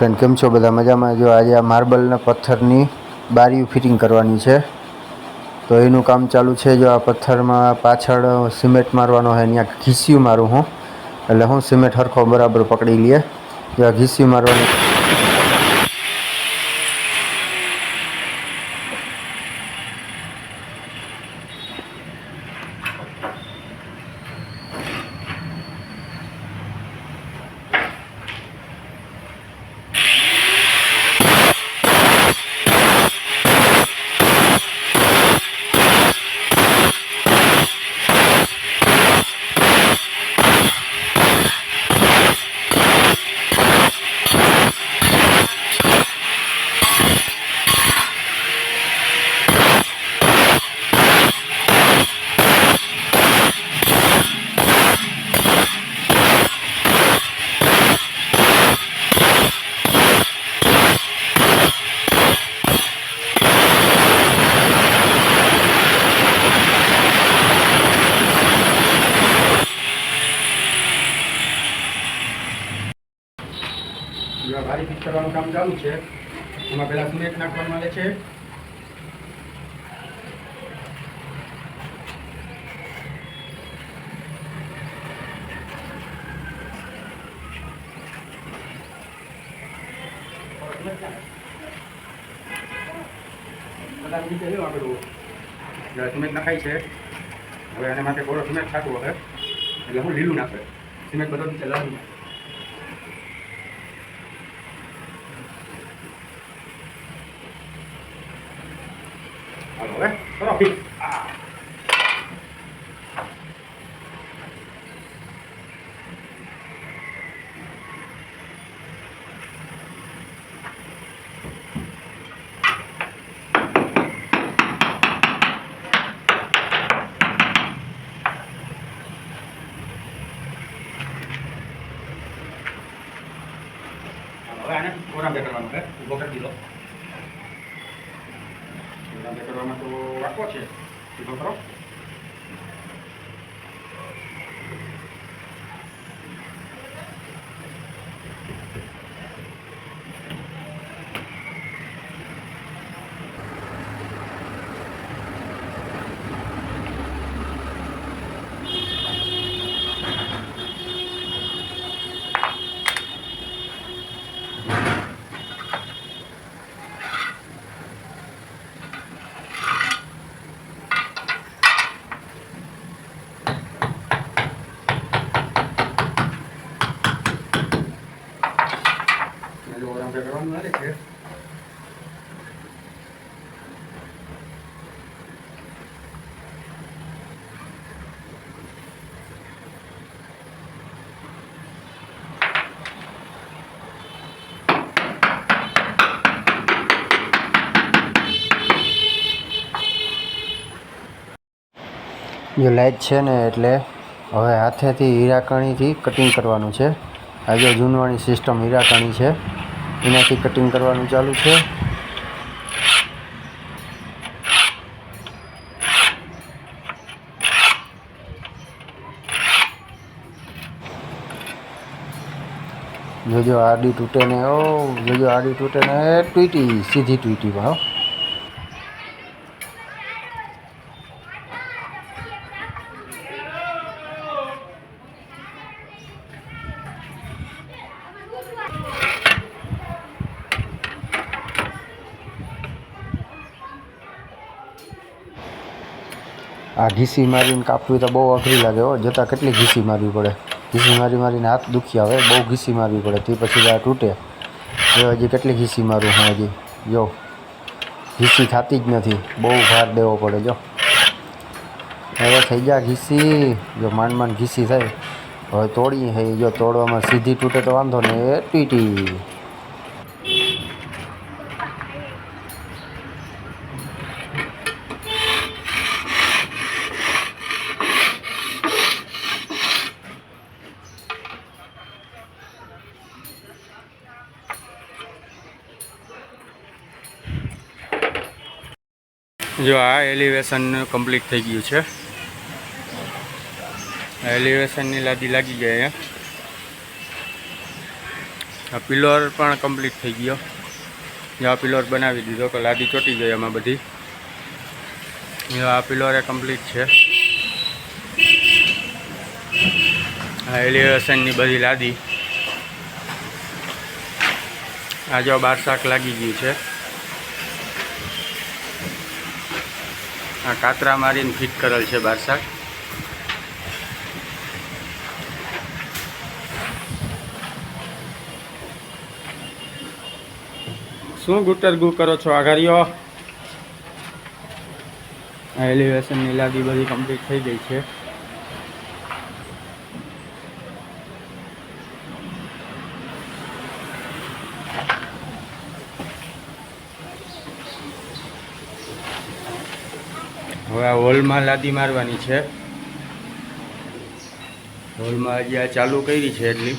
Friend કેમ છો બધા? મજામાં? જો આજે આ માર્બલના પથ્થરની બારી ફિટિંગ કરવાની છે, તો એનું કામ ચાલુ છે. જો આ પથ્થરમાં પાછળ સિમેન્ટ મારવાનો હોય ત્યાં ઘીસ્યું મારું હું, એટલે હું સિમેન્ટ હરખો બરાબર પકડી લઈએ. જો આ ઘીસ્યું મારવાનું કરવાનું કામ ચાલુ છે. એમાં પહેલાં સિમેન્ટ નાખવાનું આવે છે. સિમેન્ટ નખાય છે. હવે એના માટે બોરો સિમેન્ટ ખાતું હવે એટલે હું લીલું નાખે. સિમેન્ટ બધો નીચે લાવી. નાખે હાલો હવે કરો ફિટ આ હાલો, હવે આને ઓરામ બે કરવાનું છે ઊભો કરી દીધો ઓરામ જો લાઇટ છે ને એટલે હવે હાથેથી હીરાકણીથી કટિંગ કરવાનું છે. આ જો જૂનવાણી સિસ્ટમ હીરાકણી છે, એનાથી કટિંગ કરવાનું ચાલુ છે. જોજો આડી તૂટે ને ઓ, જોજો આડી તૂટે ને તૂટી સીધી તૂટી ભાવ આ ઘીસી મારીને કાપવી તો બહુ અઘરી લાગે હો. જોતાં કેટલી ઘીસી મારવી પડે? ઘીસી મારી મારીને હાથ દુખી આવે, બહુ ઘીસી મારવી પડે. તે પછી આ તૂટે. જો હજી કેટલી ઘીસી મારું હું હજી? જો, ઘીસી થતી જ નથી. બહુ ભાર દેવો પડે, જો. હવે થઈ ગયા ઘીસી. જો માંડ માંડ ઘીસી થાય. હવે તોડી હે, જો તોડવામાં સીધી તૂટે તો વાંધો નહીં. એ તૂટી જો આ એલિવેશન કમ્પ્લીટ થઈ ગયું છે. એલિવેશનની લાદી લાગી ગઈ અહીંયા. આ પિલર પણ કમ્પ્લીટ થઈ ગયો. જો આ પિલર બનાવી દીધો કે લાદી ચોટી ગઈ એમાં બધી. જો આ પિલર એ કમ્પ્લીટ છે. આ એલિવેશનની બધી લાદી. આ જો બાર શાક લાગી ગયું છે. આ કાતરા મારીને ફિટ કરેલ છે બાર શાક. શું ગુટર ગુ કરો છો આઘારીઓ? એલિવેશનની લાદી બધી કમ્પ્લીટ થઈ ગઈ છે. હવે આ હોલમાં લાદી મારવાની છે. હોલમાં હજી આ ચાલુ કરી છે એટલી.